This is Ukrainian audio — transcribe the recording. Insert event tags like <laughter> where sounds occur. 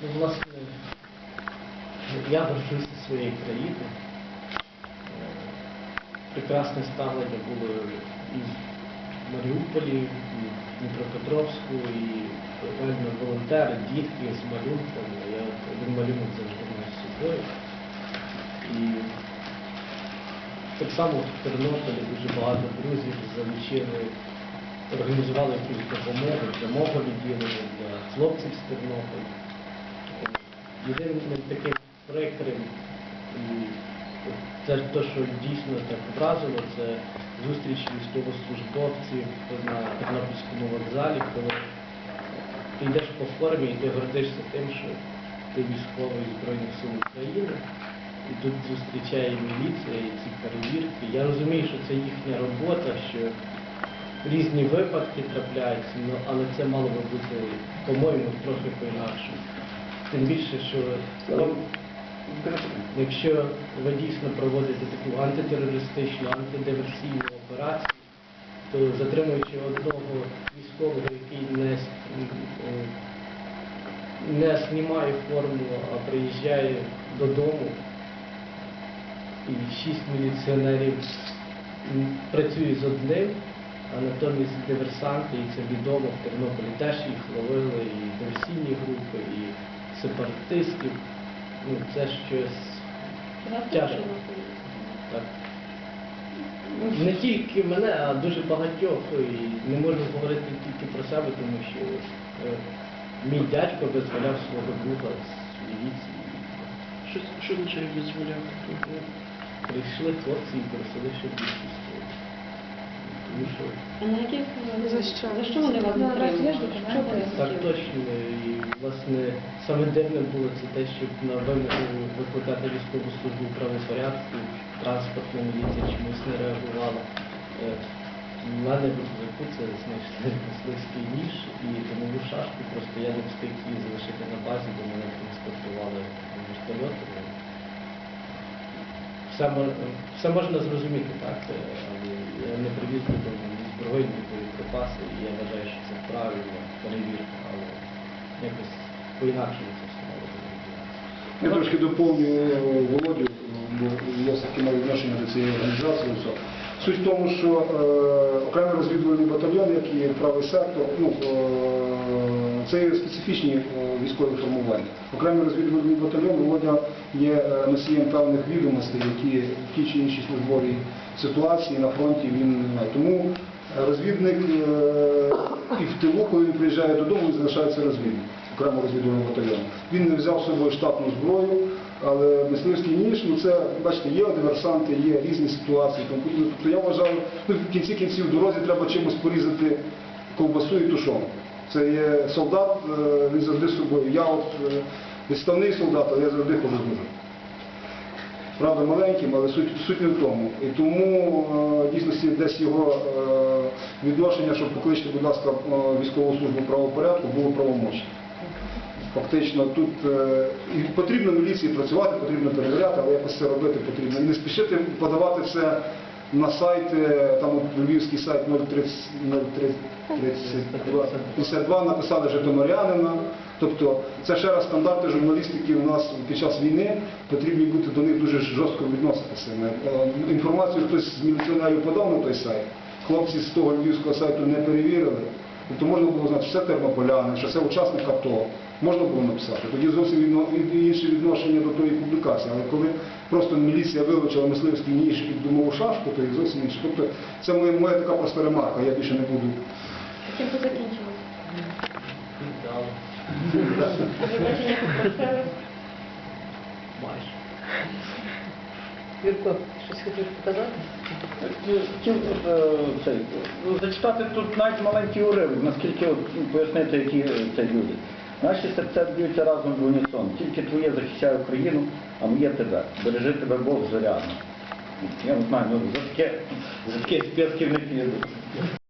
Ну, власне, я горжуся своєю країною. Е, Прекрасне ставлення було і в Маріуполі, і в Дніпропетровську, і реально волонтери, дітки з малюнками. Я один малюнок завжди маю з собою. І так само в Тернополі дуже багато друзів залучили, організували якусь допомогу для мого відділення, для хлопців з Тернополя. Єдиним таким і це те, що дійсно так вразило, це зустріч військовослужбовців на Тернопільському вокзалі, коли ти йдеш по формі і ти гордишся тим, що ти військовий Збройних сил України. І тут зустрічає міліція і ці перевірки. Я розумію, що це їхня робота, що різні випадки трапляються, ну, але це мало би бути, по-моєму, трохи по-інакшому. Тим більше, що ну, якщо ви дійсно проводите таку антитерористичну, антидиверсійну операцію, то затримуючи одного військового, який не, не знімає форму, а приїжджає додому, і шість міліціонерів працює з одним, а натомість диверсанти, і це відомо в Тернополі теж їх ловили, і диверсійні групи, і сепаратистів. Ну, це щось тяжко. Так. Не тільки мене, а дуже багатьох. І не можу говорити тільки про себе, тому що е, мій дядько визволяв свого друга з міліції. Що, що означає визволяв? Прийшли хлопці і просили, щоб що А на яких За що? за що вони вас затримали? Що ви так точно. І власне саме дивним було це те, що на вимогу викликати військову службу правопорядку, транспортна міліція чомусь не реагувала. Е, У мене в рюкзаку це знайшли мисливський <laughs> ніж і домову шашку, просто я не встиг її залишити на базі, бо мене транспортували вертольотом. Все, мо- все можна зрозуміти, так, е, але я не привіз додому ні зброї, боєприпаси, і я вважаю, що це правильно, перевірка, але якось по-інакшому це все мало бути. Я трошки доповню е, Володю, бо я все-таки маю відношення до цієї організації. Суть в тому, що е, окремий розвідувальний батальйон, як і правий сектор, ну, е, це специфічні е, військові формування. Окремий розвідувальний батальйон Володя є е, носієм певних відомостей, які в тій чи іншій службовій ситуації на фронті він не має. Тому е, розвідник і в тилу, коли він приїжджає додому, він залишається розвідник окремо розвідувального батальйону. Він не взяв з собою штатну зброю, але мисливський ніж, ну це, бачите, є диверсанти, є різні ситуації. Тобто я вважаю, ну, в кінці кінців в дорозі треба чимось порізати ковбасу і тушонку. Це є солдат, е, він завжди з собою. Я от е, відставний солдат, але я завжди ходжу з ножем. Правда, маленьким, але суть, суть не в тому. І тому е, в дійсності десь його відношення, щоб покличте, будь ласка, військову службу правопорядку, було правомочне. Фактично тут і потрібно міліції працювати, потрібно перевіряти, але якось це робити потрібно. І не спішити подавати все на сайт, е, там от львівський сайт 030 032 52 написали Житомирянина. Тобто це ще раз стандарти журналістики у нас під час війни, потрібні бути до них дуже жорстко відноситися. Е, Інформацію хтось з міліціонерів подав на той сайт, хлопці з того львівського сайту не перевірили. Тобто можна було знати, що це тернополяни, що це учасник АТО. Можна було написати. Тоді зовсім відно- інше відношення до тої публікації. Але коли просто міліція вилучила мисливський ніж і домову шашку, то і зовсім інше. Тобто це моя, моя така проста ремарка, я більше не буду. Чим це закінчилось? Віддали. Вибачення попросили. Майже. Юрко, щось хотів показати? Ну, Хотів е, цей, ну, зачитати тут навіть маленький уривок, наскільки от, ну, пояснити, які це люди. Наші серця б'ються разом в унісон. Тільки твоє захищає Україну, а моє тебе. Бережи тебе Бог зарядно. Я не знаю, ну за таке, за таке спецків.